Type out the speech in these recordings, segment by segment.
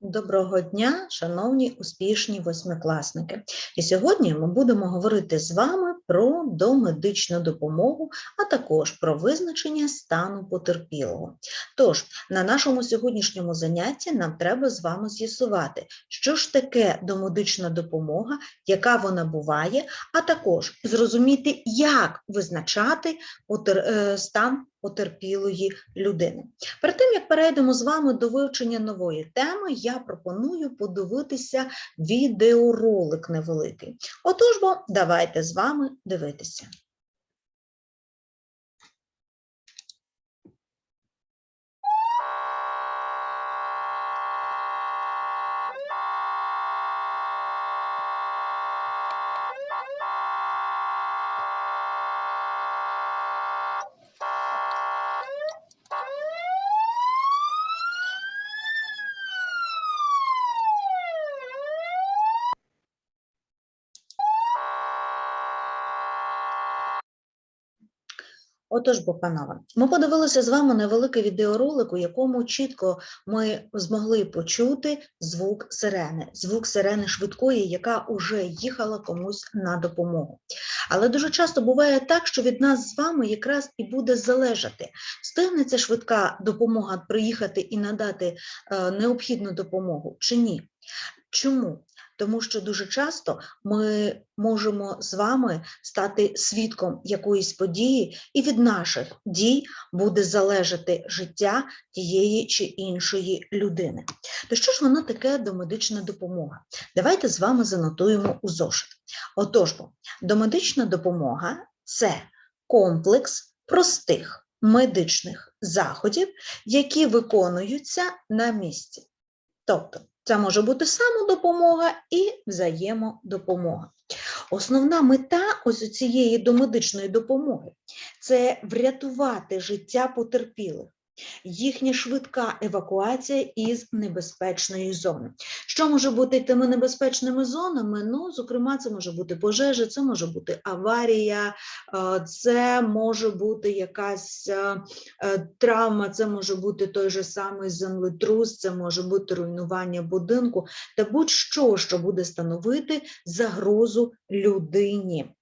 Доброго дня, шановні успішні восьмикласники. І сьогодні ми будемо говорити з вами про домедичну допомогу, а також про визначення стану потерпілого. Тож, на нашому сьогоднішньому занятті нам треба з вами з'ясувати, що ж таке домедична допомога, яка вона буває, а також зрозуміти, як визначати е, стан потерпілої людини. Перед тим, як перейдемо з вами до вивчення нової теми, я пропоную подивитися відеоролик невеликий. Отож, бо давайте з вами дивитися. Отож, бо, панове, ми подивилися з вами невеликий відеоролик, у якому чітко ми змогли почути звук сирени, звук сирени швидкої, яка уже їхала комусь на допомогу. Але дуже часто буває так, що від нас з вами якраз і буде залежати, встигне ця швидка допомога приїхати і надати е, необхідну допомогу чи ні. Чому? Тому що дуже часто ми можемо з вами стати свідком якоїсь події, і від наших дій буде залежати життя тієї чи іншої людини. То що ж воно таке домедична допомога? Давайте з вами занотуємо у зошит. Отож, домедична допомога це комплекс простих медичних заходів, які виконуються на місці. Тобто, це може бути самодопомога і взаємодопомога. Основна мета ось цієї домедичної допомоги це врятувати життя потерпілих, їхня швидка евакуація із небезпечної зони. Що може бути тими небезпечними зонами? Ну, зокрема, це може бути пожежа, це може бути аварія, е, це може бути якась е, е, травма, це може бути той же самий землетрус, це може бути руйнування будинку та будь-що, що буде становити загрозу людині.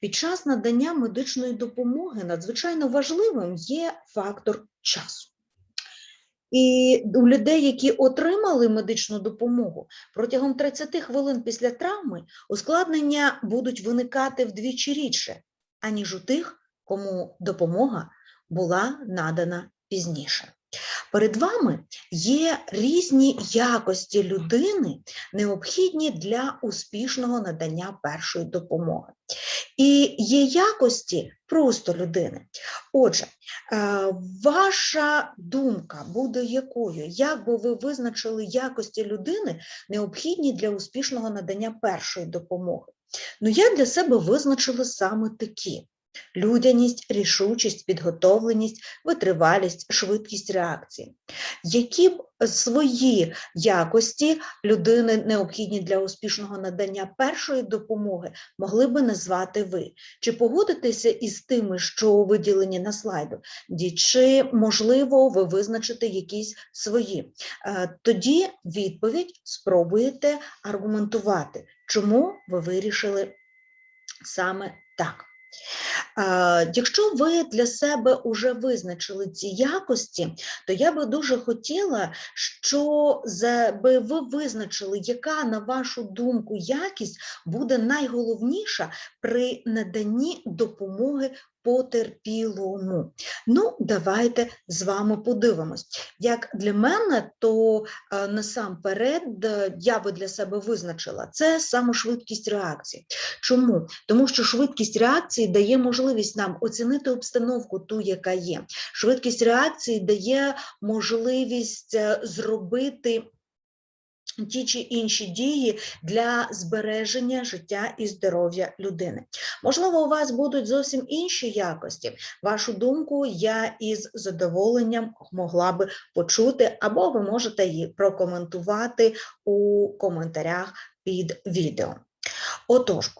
Під час надання медичної допомоги надзвичайно важливим є фактор часу. І у людей, які отримали медичну допомогу, протягом 30 хвилин після травми ускладнення будуть виникати вдвічі рідше, аніж у тих, кому допомога була надана пізніше. Перед вами є різні якості людини, необхідні для успішного надання першої допомоги. І є якості просто людини. Отже, е, ваша думка буде якою? Як би ви визначили якості людини, необхідні для успішного надання першої допомоги? Ну, я для себе визначила саме такі. Людяність, рішучість, підготовленість, витривалість, швидкість реакції. Які б свої якості людини необхідні для успішного надання першої допомоги могли би назвати ви? Чи погодитеся із тими, що виділені на слайду? Чи, можливо, ви визначите якісь свої? Е, Тоді відповідь спробуєте аргументувати, чому ви вирішили саме так. А, Якщо ви для себе вже визначили ці якості, то я би дуже хотіла, щоб ви визначили, яка, на вашу думку, якість буде найголовніша при наданні допомоги потерпілому. Ну, давайте з вами подивимось. Як для мене, то е, насамперед е, я би для себе визначила це саме швидкість реакції. Чому? Тому що швидкість реакції дає можливість нам оцінити обстановку ту, яка є. Швидкість реакції дає можливість е, зробити ті чи інші дії для збереження життя і здоров'я людини. Можливо, у вас будуть зовсім інші якості. Вашу думку я із задоволенням могла би почути, або ви можете її прокоментувати у коментарях під відео. Отож,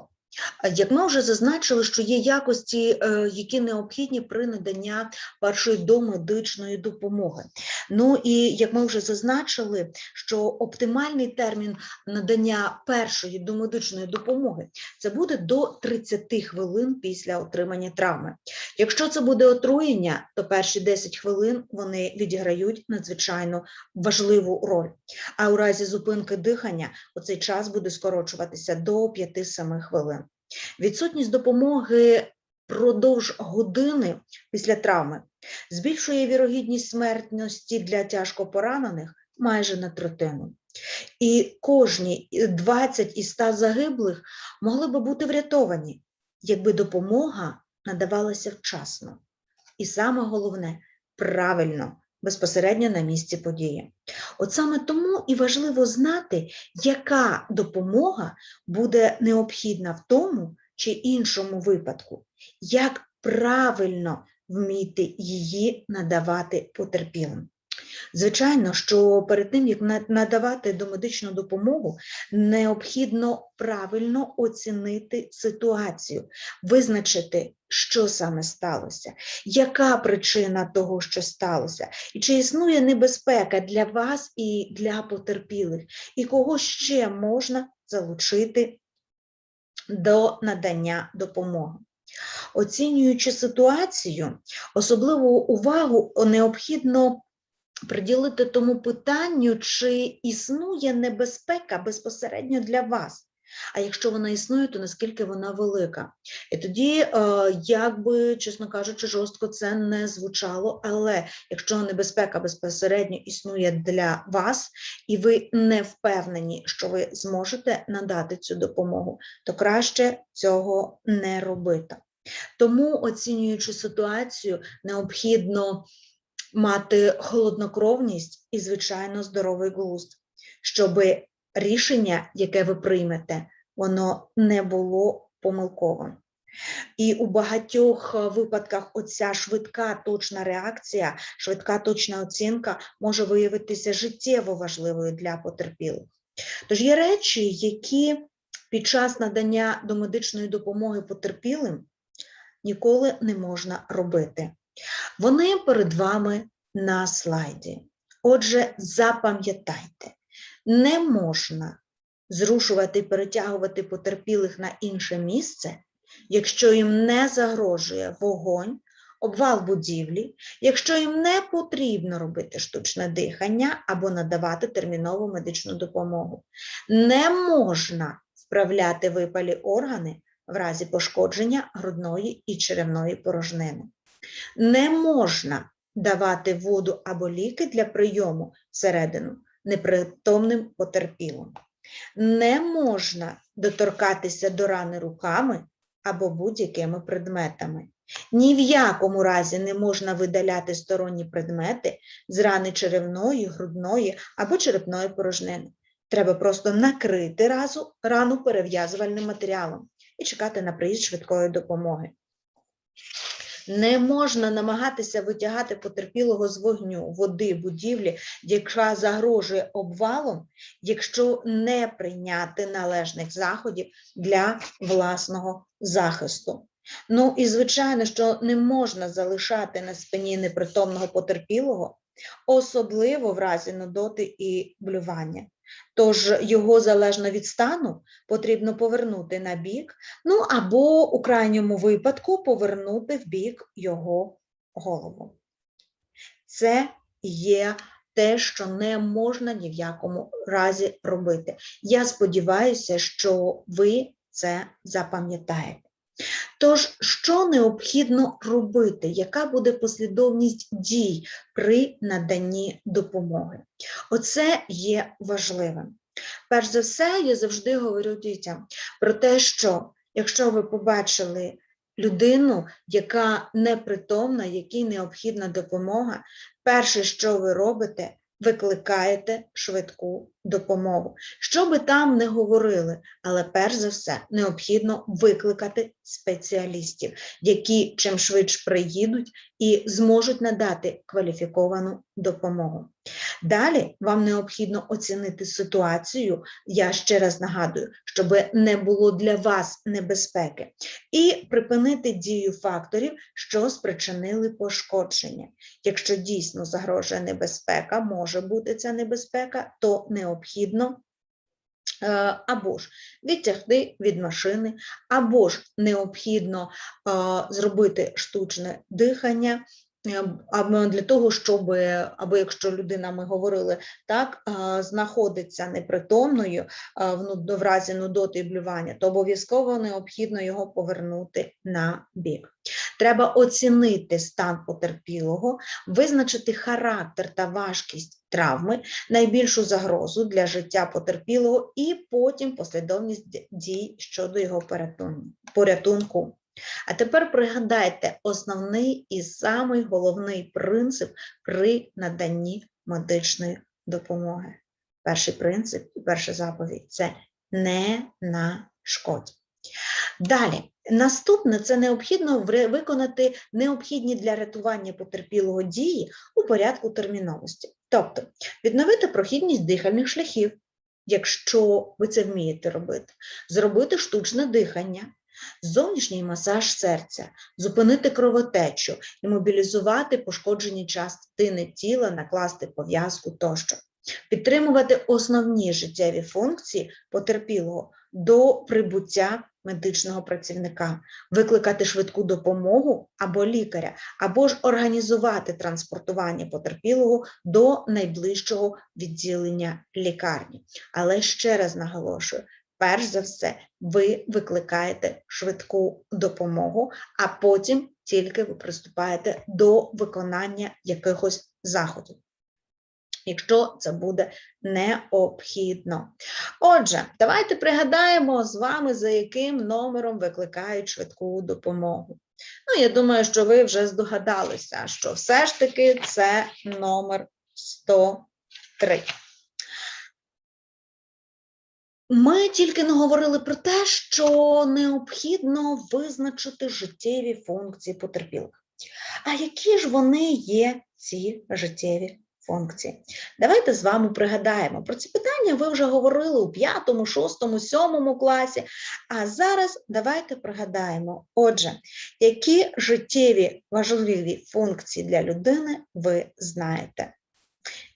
Як ми вже зазначили, що є якості, е, які необхідні при наданні першої домедичної допомоги. Ну і як ми вже зазначили, що оптимальний термін надання першої домедичної допомоги це буде до 30 хвилин після отримання травми. Якщо це буде отруєння, то перші 10 хвилин вони відіграють надзвичайно важливу роль. А у разі зупинки дихання оцей час буде скорочуватися до 5-7 хвилин. Відсутність допомоги продовж години після травми збільшує вірогідність смертності для тяжко поранених майже на третину. І кожні 20 із 100 загиблих могли би бути врятовані, якби допомога надавалася вчасно. І саме головне правильно, безпосередньо на місці події. От саме тому і важливо знати, яка допомога буде необхідна в тому чи іншому випадку, як правильно вміти її надавати потерпілим. Звичайно, що перед тим, як надавати домедичну допомогу, необхідно правильно оцінити ситуацію, визначити, що саме сталося, яка причина того, що сталося, і чи існує небезпека для вас і для потерпілих, і кого ще можна залучити до надання допомоги. Оцінюючи ситуацію, особливу увагу необхідно приділити тому питанню, чи існує небезпека безпосередньо для вас. А якщо вона існує, то наскільки вона велика? І тоді, е, як би, чесно кажучи, жорстко це не звучало, але якщо небезпека безпосередньо існує для вас, і ви не впевнені, що ви зможете надати цю допомогу, то краще цього не робити. Тому, оцінюючи ситуацію, необхідно мати холоднокровність і, звичайно, здоровий глузд, щоб рішення, яке ви приймете, воно не було помилковим. І у багатьох е, випадках оця швидка точна реакція, швидка точна оцінка може виявитися життєво важливою для потерпілих. Тож є речі, які під час надання домедичної допомоги потерпілим ніколи не можна робити. Вони перед вами на слайді. Отже, запам'ятайте, не можна зрушувати і перетягувати потерпілих на інше місце, якщо їм не загрожує вогонь, обвал будівлі, якщо їм не потрібно робити штучне дихання або надавати термінову медичну допомогу. Не можна вправляти випалі органи в разі пошкодження грудної і черевної порожнини. Не можна давати воду або ліки для прийому всередину непритомним потерпілим. Не можна доторкатися до рани руками або будь-якими предметами. Ні в якому разі не можна видаляти сторонні предмети з рани черевної, грудної або черепної порожнини. Треба просто накрити разу, рану перев'язувальним матеріалом і чекати на приїзд швидкої допомоги. Не можна намагатися витягати потерпілого з вогню, води, будівлі, яка загрожує обвалом, якщо не прийняти належних заходів для власного захисту. Ну і звичайно, що не можна залишати на спині непритомного потерпілого, особливо в разі нудоти і блювання. Тож його залежно від стану потрібно повернути на бік, ну або у крайньому випадку повернути в бік його голову. Це є те, що не можна ні в якому разі робити. Я сподіваюся, що ви це запам'ятаєте. Тож, що необхідно робити? Яка буде послідовність дій при наданні допомоги? Оце є важливим. Перш за все, я завжди говорю дітям про те, що якщо ви побачили людину, яка непритомна, якій необхідна допомога, перше, що ви робите, викликаєте швидку допомогу. Що би там не говорили, але перш за все необхідно викликати спеціалістів, які чим швидше приїдуть і зможуть надати кваліфіковану допомогу. Далі вам необхідно оцінити ситуацію. Я ще раз нагадую, щоб не було для вас небезпеки, і припинити дію факторів, що спричинили пошкодження. Якщо дійсно загрожує небезпека, може бути ця небезпека, то необхідно. е, Або ж відтягти від машини, або ж необхідно е, зробити штучне дихання, для того, щоб, або якщо людина, ми говорили, так, знаходиться непритомною в разі нудоти і блювання, то обов'язково необхідно його повернути на бік. Треба оцінити стан потерпілого, визначити характер та важкість травми, найбільшу загрозу для життя потерпілого і потім послідовність дій щодо його порятунку. А тепер пригадайте основний і самий головний принцип при наданні медичної допомоги. Перший принцип і перша заповідь це не нашкодь. Далі, наступне це необхідно виконати необхідні для рятування потерпілого дії у порядку терміновості. Тобто відновити прохідність дихальних шляхів, якщо ви це вмієте робити, зробити штучне дихання, зовнішній масаж серця, зупинити кровотечу, імобілізувати пошкоджені частини тіла, накласти пов'язку тощо. Підтримувати основні життєві функції потерпілого до прибуття медичного працівника, викликати швидку допомогу або лікаря, або ж організувати транспортування потерпілого до найближчого відділення лікарні. Але ще раз наголошую, перш за все, ви викликаєте швидку допомогу, а потім тільки ви приступаєте до виконання якихось заходів. Якщо це буде необхідно. Отже, давайте пригадаємо з вами, за яким номером викликають швидку допомогу. Ну, я думаю, що ви вже здогадалися, що все ж таки це номер 103. Ми тільки не говорили про те, що необхідно визначити життєві функції потерпілих. А які ж вони є, ці життєві функції? Давайте з вами пригадаємо. Про ці питання ви вже говорили у п'ятому, шостому, сьомому класі. А зараз давайте пригадаємо, отже, які життєві важливі функції для людини ви знаєте.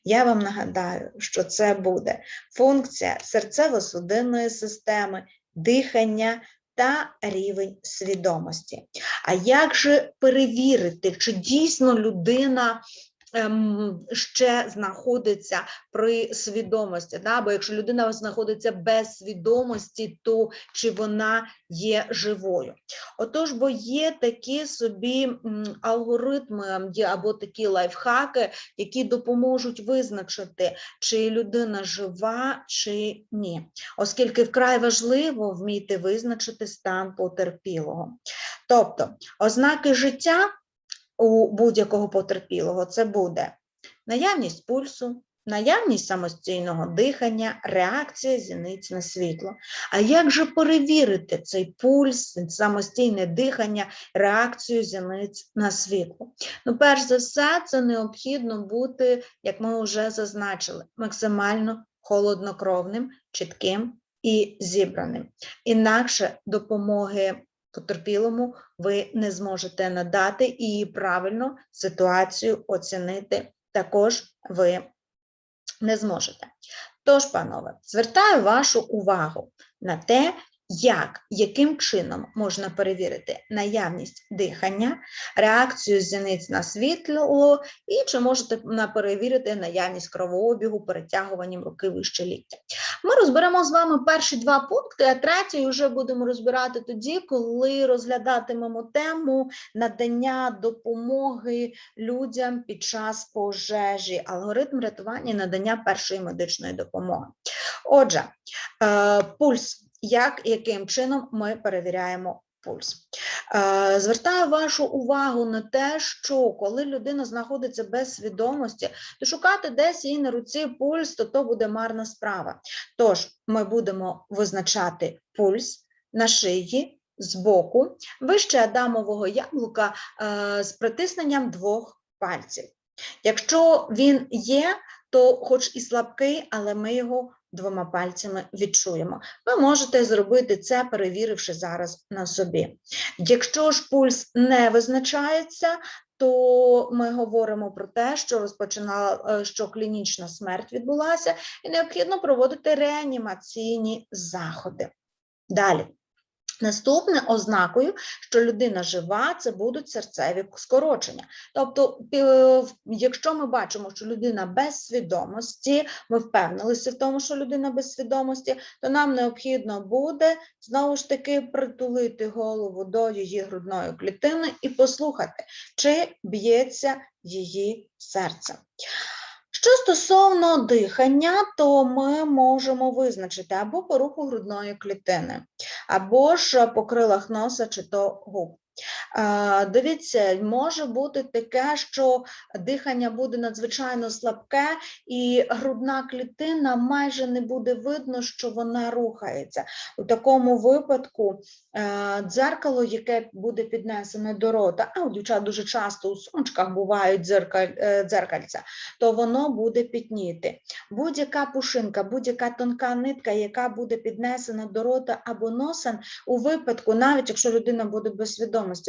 Я вам нагадаю, що це буде функція серцево-судинної системи, дихання та рівень свідомості. А як же перевірити, чи дійсно людина ще знаходиться при свідомості? Да? Бо якщо людина знаходиться без свідомості, то чи вона є живою? Отож, бо є такі собі алгоритми або такі лайфхаки, які допоможуть визначити, чи людина жива, чи ні. Оскільки вкрай важливо вміти визначити стан потерпілого. Тобто, ознаки життя у будь-якого потерпілого це буде наявність пульсу, наявність самостійного дихання, реакція зіниць на світло. А як же перевірити цей пульс, самостійне дихання, реакцію зіниць на світло? Ну, перш за все, це необхідно бути, як ми вже зазначили, максимально холоднокровним, чітким і зібраним. Інакше допомоги потерпілому ви не зможете надати і правильно ситуацію оцінити також ви не зможете. Тож, панове, звертаю вашу увагу на те, як, яким чином можна перевірити наявність дихання, реакцію зіниць на світло, і чи можете перевірити наявність кровообігу перетягуванням руки вище ліктя. Ми розберемо з вами перші два пункти, а третій вже будемо розбирати тоді, коли розглядатимемо тему надання допомоги людям під час пожежі, алгоритм рятування і надання першої медичної допомоги. Отже, е, пульс. Як яким чином ми перевіряємо пульс? Е, Звертаю вашу увагу на те, що коли людина знаходиться без свідомості, то шукати десь її на руці пульс, то то буде марна справа. Тож ми будемо визначати пульс на шиї збоку, вище адамового яблука е, з притисненням двох пальців. Якщо він є, то хоч і слабкий, але ми його двома пальцями відчуємо. Ви можете зробити це, перевіривши зараз на собі. Якщо ж пульс не визначається, то ми говоримо про те, що розпочинала, е, що клінічна смерть відбулася, і необхідно проводити реанімаційні заходи. Далі. Наступне ознакою, що людина жива, це будуть серцеві скорочення. Тобто, якщо ми бачимо, що людина без свідомості, ми впевнилися в тому, що людина без свідомості, то нам необхідно буде знову ж таки притулити голову до її грудної клітини і послухати, чи б'ється її серце. Що стосовно дихання, то ми можемо визначити або по руху грудної клітини, або ж по крилах носа чи то губ. Е, Дивіться, може бути таке, що дихання буде надзвичайно слабке, і грудна клітина майже не буде видно, що вона рухається. У такому випадку е, дзеркало, яке буде піднесене до рота, а у дівчат дуже часто у сумочках бувають дзеркаль, е, дзеркальця, то воно буде пітніти. Будь-яка пушинка, будь-яка тонка нитка, яка буде піднесена до рота або носа, у випадку, навіть якщо людина буде без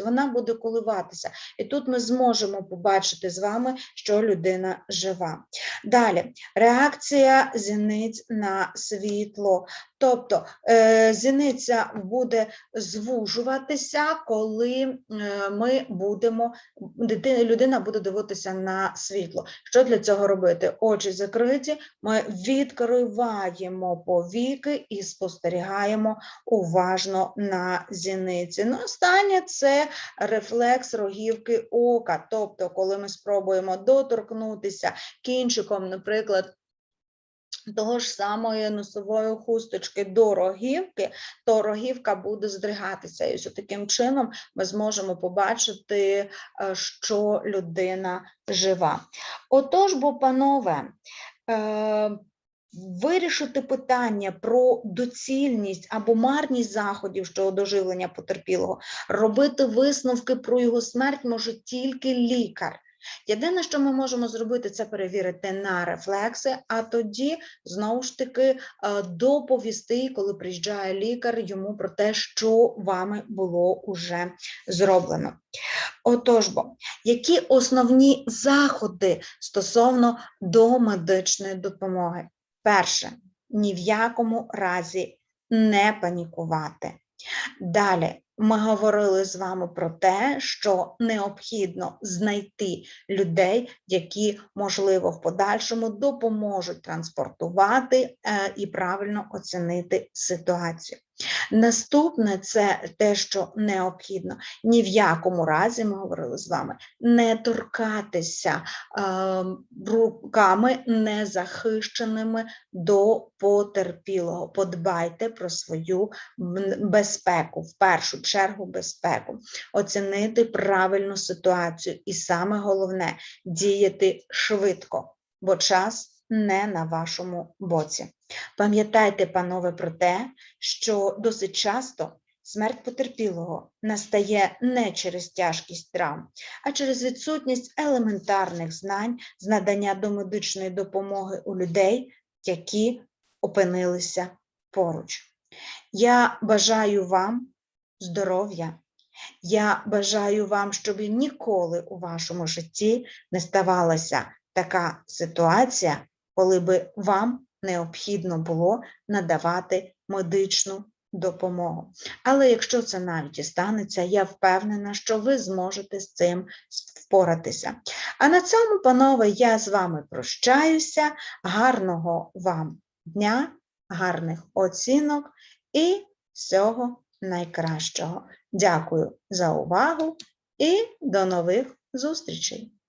вона буде коливатися. І тут ми зможемо побачити з вами, що людина жива. Далі, реакція зіниць на світло. Тобто е, зіниця буде звужуватися, коли е, ми будемо, дитина, людина буде дивитися на світло. Що для цього робити? Очі закриті, ми відкриваємо повіки і спостерігаємо уважно на зіниці. Ну, останнє це рефлекс рогівки ока. Тобто, коли ми спробуємо доторкнутися кінчиком, наприклад, того ж самої носової хусточки до рогівки, то рогівка буде здригатися. І ось таким чином ми зможемо побачити, е, що людина жива. Отож, бо, панове, е, Вирішити питання про доцільність або марність заходів щодо доживлення потерпілого, робити висновки про його смерть може тільки лікар. Єдине, що ми можемо зробити, це перевірити на рефлекси, а тоді знову ж таки е, доповісти, коли приїжджає лікар, йому про те, що вами було уже зроблено. Отож, бо які основні заходи стосовно домедичної допомоги? Перше, ні в якому разі не панікувати. Далі ми говорили з вами про те, що необхідно знайти людей, які, можливо, в подальшому допоможуть транспортувати е, і правильно оцінити ситуацію. Наступне це те, що необхідно. Ні в якому разі ми говорили з вами не торкатися е, руками незахищеними до потерпілого. Подбайте про свою безпеку, в першу чергу безпеку, оцінити правильну ситуацію, і саме головне діяти швидко, бо час не на вашому боці. Пам'ятайте, панове, про те, що досить часто смерть потерпілого настає не через тяжкість травм, а через відсутність елементарних знань з надання домедичної допомоги у людей, які опинилися поруч. Я бажаю вам здоров'я. Я бажаю вам, щоб ніколи у вашому житті не ставалася така ситуація, коли би вам необхідно було надавати медичну допомогу. Але якщо це навіть і станеться, я впевнена, що ви зможете з цим впоратися. А на цьому, панове, я з вами прощаюся. Гарного вам дня, гарних оцінок і всього найкращого. Дякую за увагу і до нових зустрічей!